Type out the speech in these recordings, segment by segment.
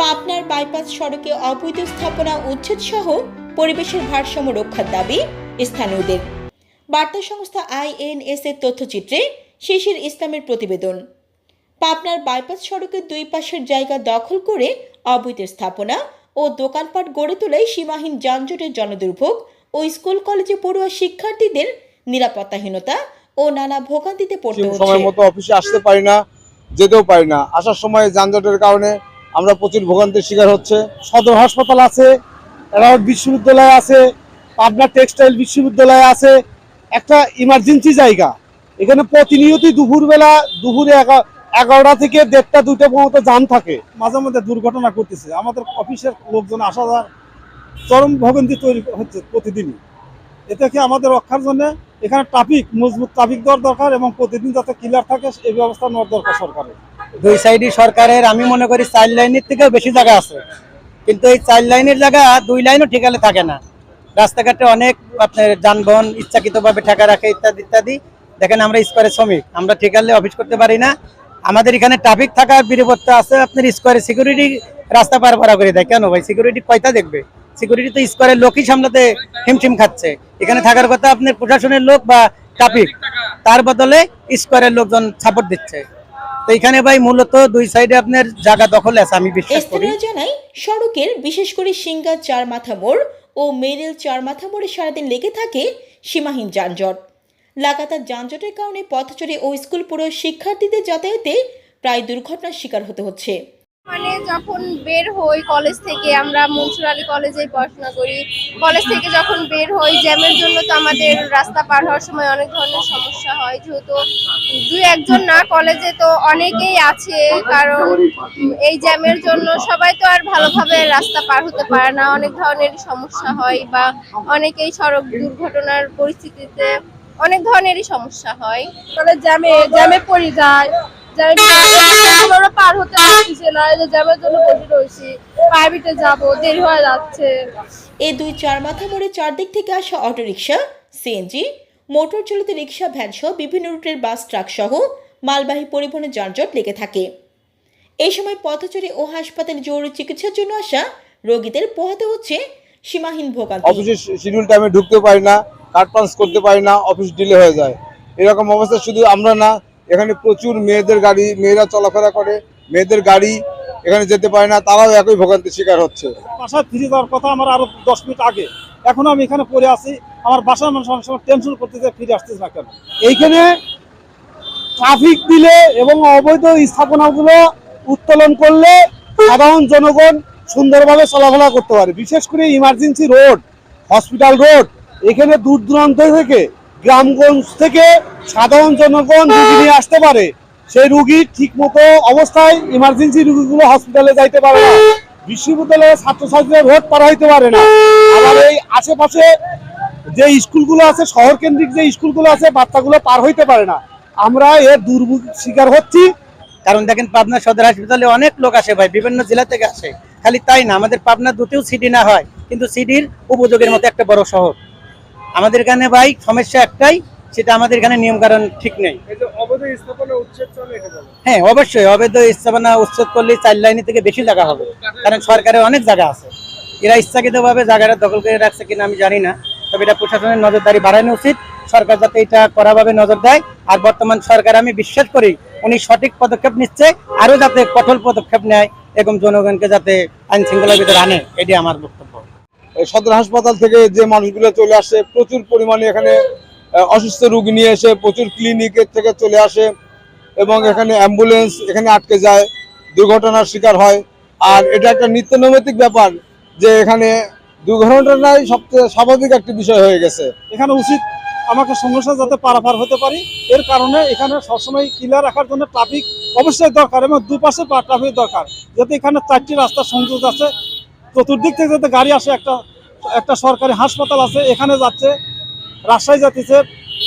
পাবনার বাইপাস সড়কে অবৈধ স্থাপনা উচ্ছেদ সহ পরিবেশের ভারসাম্য রক্ষার দাবি স্থানীয়দের। বার্তা সংস্থা আইএনএস এর তথ্যচিত্রে শিশির ইসলামের প্রতিবেদন। পাবনার বাইপাস সড়কের দুই পাশের জায়গা দখল করে অবৈধ স্থাপনা ও দোকানপাট গড়ে তোলায় সীমাহীন যানজটের জনদুর্ভোগ ও স্কুল কলেজে পড়ুয়া শিক্ষার্থীদের নিরাপত্তাহীনতা ও নানা ভোগান্তিতে পড়তে হচ্ছে। সময় মতো অফিসে আসতে পারি না যেতেও পারি না। আসার সময় যানজটের কারণে আমরা প্রচুর ভোগান্তির শিকার হচ্ছে। সদর হাসপাতাল আছে রাউট বিশ্ববিদ্যালয় আছে, পাবনা টেক্সটাইল বিশ্ববিদ্যালয় আছে। একটা ইমার্জেন্সি জায়গা। এখানে প্রতিনিয়তই দুপুরবেলা, দুপুরে এগা- এগারোটা থেকে দেড়টা দুটো পর্যন্ত যান থাকে। মাঝে মধ্যে দুর্ঘটনা করতেছে আমাদের অফিসের লোকজন আসা যাওয়ার চরম ভোগান্তি তৈরি হচ্ছে প্রতিদিনই। এতে কি আমাদের রক্ষার জন্য এখানে ট্রাফিক, মজবুত ট্রাফিক দেওয়ার দরকার এবং প্রতিদিন যাতে ক্লিয়ার থাকে, এই ব্যবস্থা নেওয়ার দরকার সরকারের। দুই সাইডই সরকারের, আমি মনে করি চার লাইনের থেকেও বেশি জায়গা আছে। কিন্তু এই চার লাইনের জায়গা দুই লাইনও ঠিকালে থাকে না। রাস্তাঘাটে অনেক আপনার যানবাহন ইচ্ছাকৃতভাবে ঠেকা রাখে ইত্যাদি ইত্যাদি। দেখেন আমরা স্কোয়ারে শ্রমিক, আমরা ঠিকালে অফিস করতে পারি না। আমাদের এখানে ট্রাফিক থাকার বিরিবর্তে আছে আপনার স্কোয়ারে সিকিউরিটি রাস্তা পার পারা করে দেয়। কেন ভাই? সিকিউরিটি কয়টা দেখবে? সিকিউরিটি তো স্কোয়ারের লোকই সামলাতে হিমশিম খাচ্ছে। এখানে থাকার কথা আপনার প্রশাসনের লোক বা ট্রাফিক তার বদলে স্কোয়ারের লোকজন সাপোর্ট দিচ্ছে। তো এখানে ভাই মূলত দুই সাইডে আপনার জায়গা দখল আছে, আমি বিশ্বাস করি। জানাই, সড়কের বিশেষ করে সিঙ্গা চার মাথা মোড় ও মেরেল চার মাথা মোড়ে সারাদিন লেগে থাকে সীমাহীন যানজট। লাগাতার যানজটের কারণে পথচরে ও স্কুল পুরো শিক্ষার্থীদের যাতায়াতে প্রায় দুর্ঘটনার শিকার হতে হচ্ছে। মানে যখন বের হই কলেজ থেকে, আমরা মনসুর আলী কলেজে পড়াশোনা করি। কলেজ থেকে যখন বের হই জ্যামের জন্য তো আমাদের রাস্তা পার হওয়ার সময় অনেক ধরনের সমস্যা হয়। যেহেতু দুই একজন না কলেজে তো অনেকেই আছে, কারণ এই জ্যামের জন্য সবাই তো আর ভালোভাবে রাস্তা পার হতে পারে না। অনেক ধরনের সমস্যা হয় বা অনেকেই সড়ক দুর্ঘটনার পরিস্থিতিতে অনেক ধরনেরই সমস্যা হয়। জ্যামে জ্যামে পড়ে যায়। আমরা পার হতে পারতেছি না এই যে জ্যামের জন্য বসে রয়েছি। প্রাইভেটে যাব দেরি হয়ে যাচ্ছে। এই দুই চার মাথা মোড়ে চারদিক থেকে আসা অটোরিকশা সিএনজি মোটর চালিত রিক্সা ভ্যান বিভিন্ন রুটের বাস ট্রাক সহ মালবাহী পরিবহনের যানজট লেগে থাকে। এই সময় পথচরে ও হাসপাতালে জরুরি চিকিৎসার জন্য আসা রোগীদের পোহাতে হচ্ছে সীমাহীন ভোগান্তি। অফিসের শিডিউল টাইমে ঢুকতে পারি না কার্ড পাঞ্চ করতে পারি না অফিস ডিলে হয়ে যায়। এরকম অবস্থা শুধু আমরা না এখানে প্রচুর মেয়েদের গাড়ি, মেয়েরা চলাফেরা করে, মেয়েদের গাড়ি এখানে যেতে পারে না, তারাও একই ভোগান্তির শিকার হচ্ছে। বাসায় ফিরে যাওয়ার কথা আমার আরও দশ মিনিট আগে। এখনও আমি এখানে পড়ে আছি, আমার বাসার মানুষ অনেক সময় টেনশন করতেছে ফিরে আসতেছে না কেন? এইখানে ট্রাফিক দিলে এবং অবৈধ স্থাপনাগুলো উত্তোলন করলে সাধারণ জনগণ সুন্দরভাবে চলাফেরা করতে পারে। বিশেষ করে ইমার্জেন্সি রোড হসপিটাল রোড এখানে দূর দূরান্ত থেকে গ্রামগঞ্জ থেকে সাধারণ জনগণ রুগী নিয়ে আসতে পারে সেই রুগী ঠিক মতো অবস্থায় ইমার্জেন্সি রুগীগুলো হসপিটালে যাইতে পারে না। বিশ্ববিদ্যালয়ের ছাত্রছাত্রীরা ভোট পার হইতে পারে না। আবার এই আশেপাশে যে স্কুলগুলো আছে শহর কেন্দ্রিক যে স্কুলগুলো আছে বাচ্চাগুলো পার হইতে পারে না। আমরা এর দুর্ভোগ শিকার হচ্ছি। কারণ দেখেন পাবনা সদর হাসপাতালে অনেক লোক আসে ভাই বিভিন্ন জেলা থেকে আসে। খালি তাই না আমাদের পাবনা দুতেও সিডি না হয় কিন্তু সিটির উপযোগের মতো একটা বড় শহর। আমাদের এখানে ভাই সমস্যা একটাই সেটা আমাদের এখানে নিয়ম কারণ ঠিক নেই। হ্যাঁ অবশ্যই অবৈধ স্থাপনা উচ্ছেদ করলে চার লাইনে থেকে বেশি জায়গা হবে কারণ সরকারের অনেক জায়গা আছে। এরা ইচ্ছাকৃতভাবে জায়গাটা দখল করে রাখছে কিনা আমি জানি না তবে এটা প্রশাসনের নজরদারি বাড়ানো উচিত। সরকার যাতে এটা কড়াভাবে নজর দেয় আর বর্তমান সরকার আমি বিশ্বাস করি উনি সঠিক পদক্ষেপ নিচ্ছে আরও যাতে কঠোর পদক্ষেপ নেয় এবং জনগণকে যাতে আইন শৃঙ্খলার ভিতরে আনে এটি আমার বক্তব্য। সদর হাসপাতাল থেকে যে মানুষগুলো চলে আসে, প্রচুর পরিমাণে এখানে অসুস্থ রোগী নিয়ে এসে প্রচুর ক্লিনিকের থেকে চলে আসে এবং এখানে অ্যাম্বুলেন্স এখানে আটকে যায়, দুর্ঘটনার শিকার হয়। আর এটা একটা নিত্য নৈমিত্তিক ব্যাপার যে এখানে দুর্ঘটনাটাই সবচেয়ে স্বাভাবিক একটি বিষয় হয়ে গেছে। এখানে উচিত আমাকে সমস্যা যাতে পারাপার হতে পারি। এর কারণে এখানে সবসময় ক্লিয়ার রাখার জন্য ট্রাফিক অবশ্যই দরকার এবং দুপাশে ট্রাফিক দরকার। যাতে এখানে চারটি রাস্তা সংযোগ আছে চতুর্দিক থেকে যাতে গাড়ি আসে একটা একটা সরকারি হাসপাতাল আছে এখানে যাচ্ছে রাজশাহী যাচ্ছে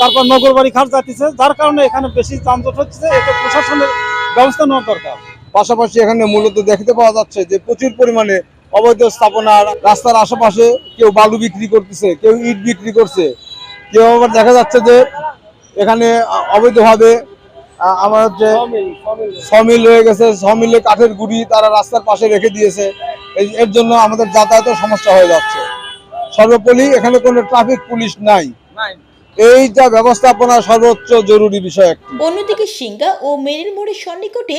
তারপর নগরবাড়ি ঘাট যাচ্ছে যার কারণে এখানে বেশি যানজট হচ্ছে এতে প্রশাসনের ব্যবস্থা নেওয়া দরকার। পাশাপাশি এখানে মূলত দেখতে পাওয়া যাচ্ছে যে প্রচুর পরিমাণে অবৈধ স্থাপনা রাস্তার আশেপাশে কেউ বালু বিক্রি করতেছে কেউ ইট বিক্রি করছে। কেউ আবার দেখা যাচ্ছে যে এখানে অবৈধভাবে আমার হচ্ছে সমিল রয়ে গেছে সমিলে কাঠের গুড়ি তারা রাস্তার পাশে রেখে দিয়েছে। এর জন্য আমাদের যাতায়াতের সমস্যা হয়ে যাচ্ছে। সর্বোপরি এখানে কোনো ট্রাফিক পুলিশ নাই। এই যা ব্যবস্থাপনা সর্বোচ্চ জরুরি বিষয় একটি। অন্যদিকে সিঙ্গা ও মেরিল মোড়ের সন্নিকটে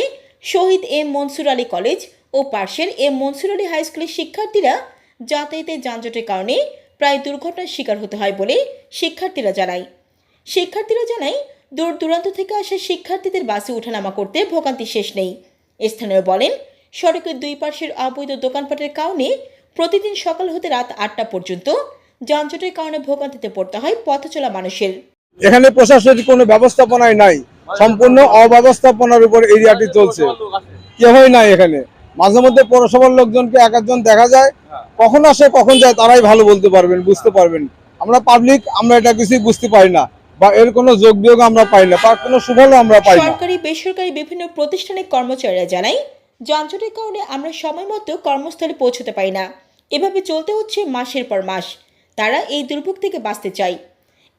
শহীদ এম মনসুর আলী কলেজ ও পার্শ্বের এম মনসুর আলী হাই স্কুলের শিক্ষার্থীরা যাতায়াতে যানজটের কারণে প্রায় দুর্ঘটনার শিকার হতে হয় বলে শিক্ষার্থীরা জানায়। শিক্ষার্থীরা জানায় দূর দূরান্ত থেকে আসা শিক্ষার্থীদের বাসে ওঠানামা করতে ভোগান্তি শেষ নেই। স্থানীয় বলেন সড়কের দুই পাশের অবৈধ দোকানপাটের কারণে প্রতিদিন সকাল হতে রাত আটটা পর্যন্ত যানজটের কারণে ভোগান্তিতে পড়তে হয় পথ চলা মানুষের। এখানে প্রশাসনিক কোনো ব্যবস্থাপনাই নাই। সম্পূর্ণ অব্যবস্থাপনার উপর এরিয়াটি চলছে। কেহই নাই এখানে। মাঝে মধ্যে পৌরসভার লোকজনকে এক একজন দেখা যায়। কখন আসে কখন যায় তারাই ভালো বলতে পারবেন বুঝতে পারবেন। আমরা পাবলিক আমরা এটা কিছুই বুঝতে পারি না। বা এর কোনো যোগ বিয়োগ আমরা পাই না বা কোনো সুফলও আমরা পাই না। সরকারি বেসরকারি বিভিন্ন প্রতিষ্ঠানের কর্মচারীরা জানায় যানজটের কারণে আমরা সময় মতো কর্মস্থলে পৌঁছতে পারি না। এভাবে চলতে হচ্ছে মাসের পর মাস। তারা এই দুর্ভোগ থেকে বাঁচতে চায়।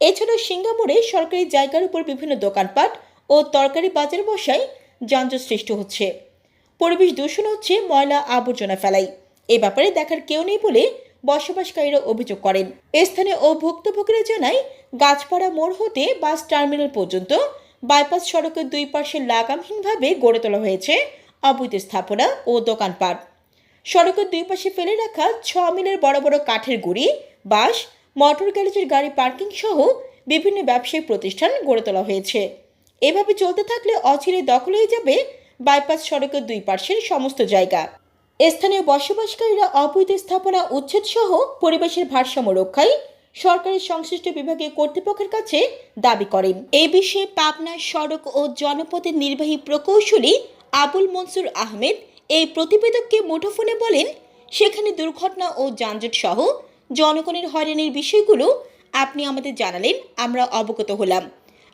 এছাড়াও সিঙ্গাপুরে সরকারি জায়গার উপর বিভিন্ন দোকানপাট ও তরকারি বাজার বসায় যানজট সৃষ্টি হচ্ছে। পরিবেশ দূষণ হচ্ছে, ময়লা আবর্জনা ফেলাই এ ব্যাপারে দেখার কেউ নেই বলে বসবাসকারীরা অভিযোগ করেন। স্থানীয় ও ভুক্তভোগীরা জানায়, গাছপাড়া মোড় হতে বাস টার্মিনাল পর্যন্ত বাইপাস সড়কের দুই পাশে লাগামহীনভাবে গড়ে তোলা হয়েছে। অবৈধ স্থাপনা ও দোকানপাট। সড়কের দুই পাশে ফেলে রাখা ছ মিলের বড় বড় কাঠের গুঁড়ি বাস মোটর গ্যারেজের গাড়ি পার্কিং সহ বিভিন্ন ব্যবসায়িক প্রতিষ্ঠান গড়ে তোলা হয়েছে। এভাবে চলতে থাকলে অচিরে দখল হয়ে যাবে বাইপাস সড়কের দুই পার্শ্বের সমস্ত জায়গা। স্থানীয় বসবাসকারীরা অবৈধ স্থাপনা, উচ্ছেদ সহ পরিবেশের ভারসাম্য রক্ষায় সরকারের সংশ্লিষ্ট বিভাগীয় কর্তৃপক্ষের কাছে দাবি করেন। এই বিষয়ে পাবনা সড়ক ও জনপথের নির্বাহী প্রকৌশলী আবুল মনসুর আহমেদ এই প্রতিবেদককে মুঠোফোনে বলেন, সেখানে দুর্ঘটনা ও যানজট সহ জনগণের হয়রানির বিষয়গুলো আপনি আমাদের জানালেন, আমরা অবগত হলাম।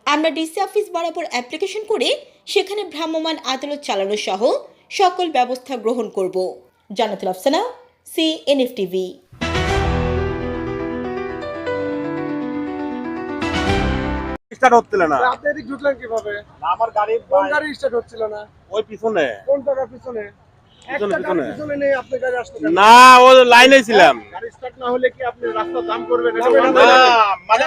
আমরা ডিসি অফিস বরাবর অ্যাপ্লিকেশন করে সেখানে ভ্রাম্যমাণ আদালত চালানো সহ সকল ব্যবস্থা গ্রহণ করব। Jannatul Afsana C NF TV start হচ্ছিল না। আপনি এদিক ঢুকলেন কীভাবে? আমার গাড়ি কোন গাড়ি স্টার্ট হচ্ছিল না? ওই পিছনে। কোন জায়গার পিছনে? না ও লাইনে ছিলাম। গাড়ি স্টার্ট না হলে কি আপনি রাস্তা জাম করবেন? না মানে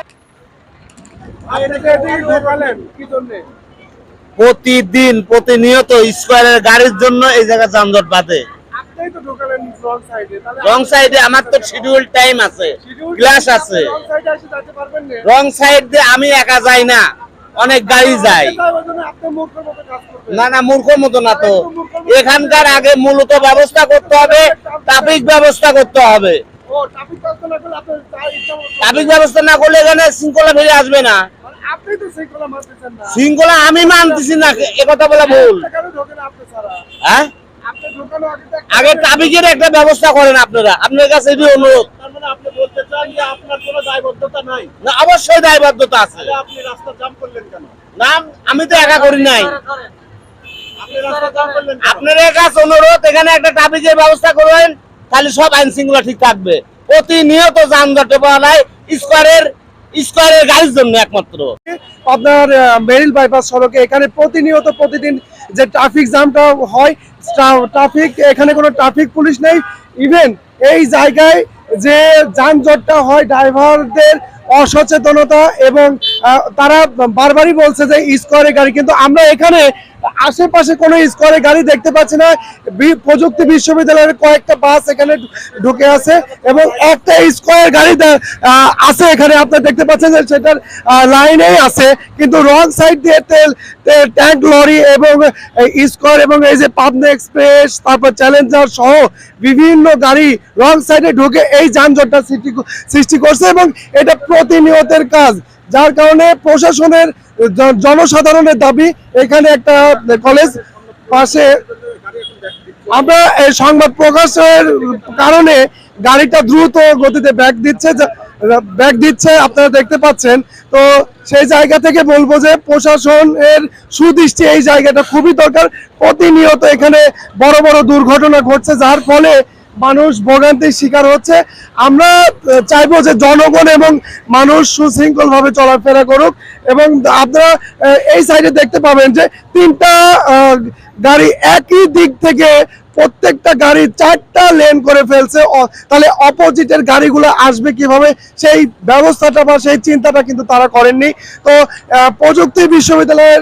প্রতিদিন প্রতিনিয়ত স্কোয়ারের গাড়ির জন্য এই জায়গা যানজট বাঁধে। রং সাইডে তাহলে রং সাইডে আমার তো শিডিউল টাইম আছে গ্লাস আছে রং সাইডে এসে যেতে পারবেন না। রং সাইড দিয়ে আমি একা যাই না অনেক গাড়ি যায়। না না মূর্খ মতো না তো। এখানকার আগে মূলত ব্যবস্থা করতে হবে ট্রাফিক ব্যবস্থা করতে হবে। ট্রাফিক ব্যবস্থা না করলে এখানে শৃঙ্খলা ফিরে আসবে না। মানে শৃঙ্খলা আমি মানতেছি না এ কথা বলা ভুল। হ্যাঁ? আগে ট্রাফিকের একটা ব্যবস্থা করেন আপনারা। আপনার কাছে এটি অনুরোধ। মানে আপনি বলতে চান যে আপনার কোনো দায়বদ্ধতা নাই? না অবশ্যই দায়বদ্ধতা আছে। তাহলে আপনি রাস্তা জাম করলেন কেন? না আমি তো একা করি নাই। আপনি রাস্তা জাম করলেন কেন? আপনাদের কাছে অনুরোধ এখানে একটা ট্রাফিকের ব্যবস্থা করবেন তাহলে সব আইন শৃঙ্খলা ঠিক থাকবে। প্রতিনিয়ত যানজটে পাওয়ায় স্কোয়ারের স্কোয়ারের গাড়ির জন্য একমাত্র। আপনার মেরিল বাইপাস সড়কে এখানে প্রতিনিয়ত প্রতিদিন যে ট্রাফিক জ্যামটা হয় ট্রাফিক, এখানে কোনো ট্রাফিক পুলিশ নেই। ইভেন এই জায়গায় যে যানজটটা হয়, ড্রাইভারদের অসচেতনতা এবং তারা বারবারই বলছে যে স্কোয়ারে গাড়ি, কিন্তু আমরা এখানে আশেপাশে কোনো স্কোয়ারে গাড়ি দেখতে পাচ্ছি না। প্রযুক্তি বিশ্ববিদ্যালয়ের কয়েকটা বাস এখানে ঢুকে আছে এবং একটা স্কোয়ার গাড়ি আছে এখানে আপনারা দেখতে পাচ্ছেন যে সেটার লাইনেই আছে, কিন্তু রং সাইড দিয়ে তেল ট্যাঙ্ক, লরি এবং স্কোয়ার এবং এই যে পাবনা এক্সপ্রেস, তারপর চ্যালেঞ্জার সহ বিভিন্ন গাড়ি রং সাইডে ঢুকে এই যানজটটা সৃষ্টি সৃষ্টি করছে এবং এটা প্রতিনিয়তের কাজ। যার কারণে প্রশাসনের জনসাধারণের দাবি, এখানে একটা কলেজ পাশে। আমরা এই সংবাদ প্রকাশের কারণে গাড়িটা দ্রুত গতিতে ব্যাক দিচ্ছে ব্যাক দিচ্ছে, আপনারা দেখতে পাচ্ছেন। তো সেই জায়গা থেকে বলব যে প্রশাসনের সুদৃষ্টি এই জায়গাটা খুবই দরকার। প্রতিনিয়ত এখানে বড় বড় দুর্ঘটনা ঘটছে, যার ফলে মানুষ ভোগান্তির শিকার হচ্ছে। আমরা চাইব যে জনগণ এবং মানুষ সুশৃঙ্খল ভাবে চলাফেরা করুক এবং আপনারা এই সাইডে দেখতে পাবেন যে তিনটা গাড়ি একই দিক থেকে প্রত্যেকটা গাড়ি চারটা লেন করে ফেলছে। তাহলে অপোজিটের গাড়িগুলো আসবে কীভাবে? সেই ব্যবস্থাটা বা সেই চিন্তাটা কিন্তু তারা করেননি। তো প্রযুক্তি বিশ্ববিদ্যালয়ের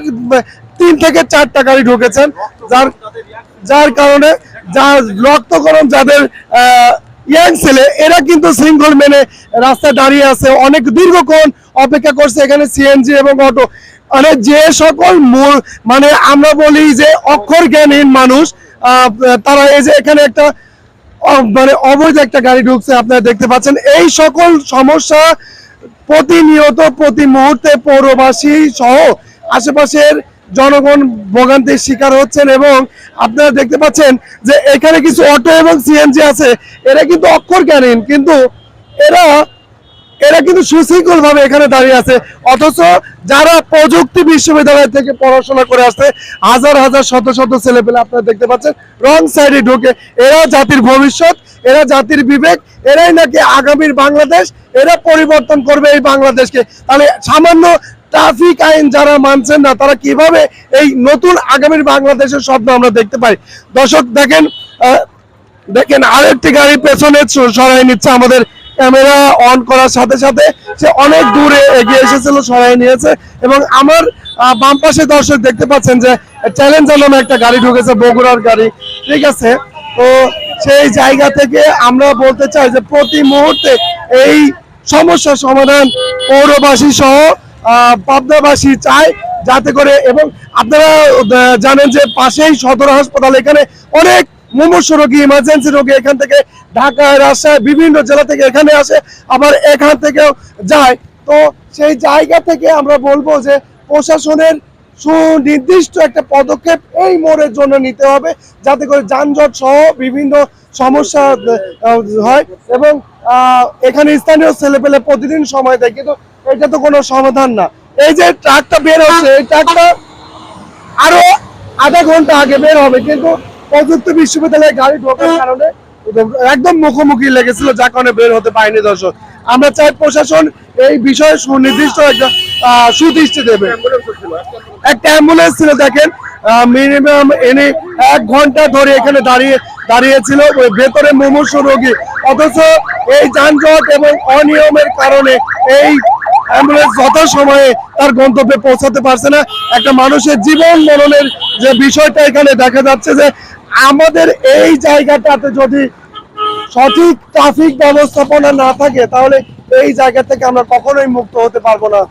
তিন থেকে চারটা গাড়ি ঢুকেছেন, যার যার কারণে যা রক্তকরণ যাদের ইয়াং ছেলে, এরা কিন্তু শৃঙ্খল মেনে রাস্তায় দাঁড়িয়ে আছে। অনেক দীর্ঘক্ষণ অপেক্ষা করছে এখানে সিএনজি এবং অটো। মানে যে সকল মূল মানে আমরা বলি যে অক্ষর জ্ঞানহীন মানুষ তারা এই যে এখানে একটা মানে অবৈধ একটা গাড়ি ঢুকছে, আপনারা দেখতে পাচ্ছেন। এই সকল সমস্যা প্রতিনিয়ত প্রতি মুহূর্তে পৌরবাসী সহ আশেপাশের জনগণ ভোগান্তির শিকার হচ্ছেন এবং আপনারা দেখতে পাচ্ছেন যে এখানে কিছু অটো এবং সিএনজি আছে। এরা কিন্তু অক্ষর জ্ঞানহীন কিন্তু এরা এরা কিন্তু সুশৃঙ্খল ভাবে এখানে দাঁড়িয়ে আছে। অথচ যারা প্রযুক্তি বিশ্ববিদ্যালয় থেকে পড়াশোনা করে আসছে, হাজার হাজার শত শত ছেলে পেলে আপনারা দেখতে পাচ্ছেন, রং সাইডে ঢুকে। এরা জাতির ভবিষ্যৎ, এরা জাতির বিবেক, এরাই নাকি আগামীর বাংলাদেশ, এরা পরিবর্তন করবে এই বাংলাদেশকে। তাহলে সামান্য ট্রাফিক আইন যারা মানছেন না, তারা কীভাবে এই নতুন আগামীর বাংলাদেশের স্বপ্ন আমরা দেখতে পাই? দর্শক, দেখেন দেখেন, আরেকটি গাড়ি পেছনে সরাই নিচ্ছে আমাদের ক্যামেরা অন করার সাথে সাথে সে অনেক দূরে এগিয়ে এসেছিল, সরাই নিয়েছে এবং আমার বাম পাশে দর্শক দেখতে পাচ্ছেন যে চ্যালেঞ্জার নামে একটা গাড়ি ঢুকেছে, বগুড়ার গাড়ি। ঠিক আছে? তো সেই জায়গা থেকে আমরা বলতে চাই যে প্রতি মুহূর্তে এই সমস্যার সমাধান পৌরবাসী সহ পাবনাবাসী চায় যাতে করে এবং আপনারা জানেন যে পাশেই সদর হাসপাতাল, এখানে অনেক মুমূর্ষ রোগী ইমার্জেন্সি রোগী এখান থেকে ঢাকায় রাজশাহী বিভিন্ন জেলা থেকে এখানে আসে, আবার এখান থেকেও যায়। তো সেই জায়গা থেকে আমরা বলব যে প্রশাসনের সুনির্দিষ্ট একটা পদক্ষেপ এই মোড়ের জন্য নিতে হবে, যাতে করে যানজট সহ বিভিন্ন সমস্যা হয় এবং এখানে স্থানীয় ছেলেপেলে প্রতিদিন সময় দেয়। কিন্তু এটা তো কোনো সমাধান না। এই যে ট্রাকটা বের হচ্ছে, এই ট্রাকটা আরও আধা ঘণ্টা আগে বের হবে, কিন্তু প্রযুক্তি বিশ্ববিদ্যালয়ে গাড়ি ঢোকার কারণে একদম মুখোমুখি লেগেছিল, যার কারণে বের হতে পারেনি দর্শক। আমরা চাই প্রশাসন এই বিষয়ে সুনির্দিষ্ট একটা সুদৃষ্টি দেবে। একটা অ্যাম্বুলেন্স ছিল, দেখেন মিনিমাম এনে এক ঘণ্টা ধরে এখানে দাঁড়িয়ে, দাঁড়িয়েছিল ভেতরে মুমূর্ষ রোগী। অথচ এই যানজট এবং অনিয়মের কারণে এই অ্যাম্বুলেন্স যথা সময়ে তার গন্তব্যে পৌঁছাতে পারছে না। একটা মানুষের জীবন মরণের যে বিষয়টা এখানে দেখা যাচ্ছে যে আমাদের এই জায়গাটাতে যদি সঠিক ট্রাফিক ব্যবস্থাপনা না থাকে, তাহলে এই জায়গা থেকে আমরা কখনোই মুক্ত হতে পারব না।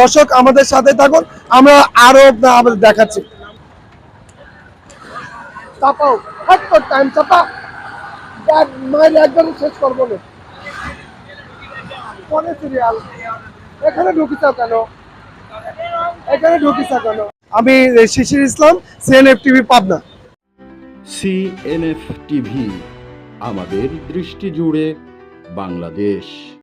দর্শক, আমাদের সাথে থাকুন, আমরা আরও আমাদের দেখাচ্ছি। মাইল একদম শেষ করব না। পরে সিরিয়াল এখানে ঢুকিছ কেন? এখানে ঢুকিছ কেন? আমি Shishir Islam CNF TV Pabna. CNF TV আমাদের দৃষ্টি জুড়ে বাংলাদেশ।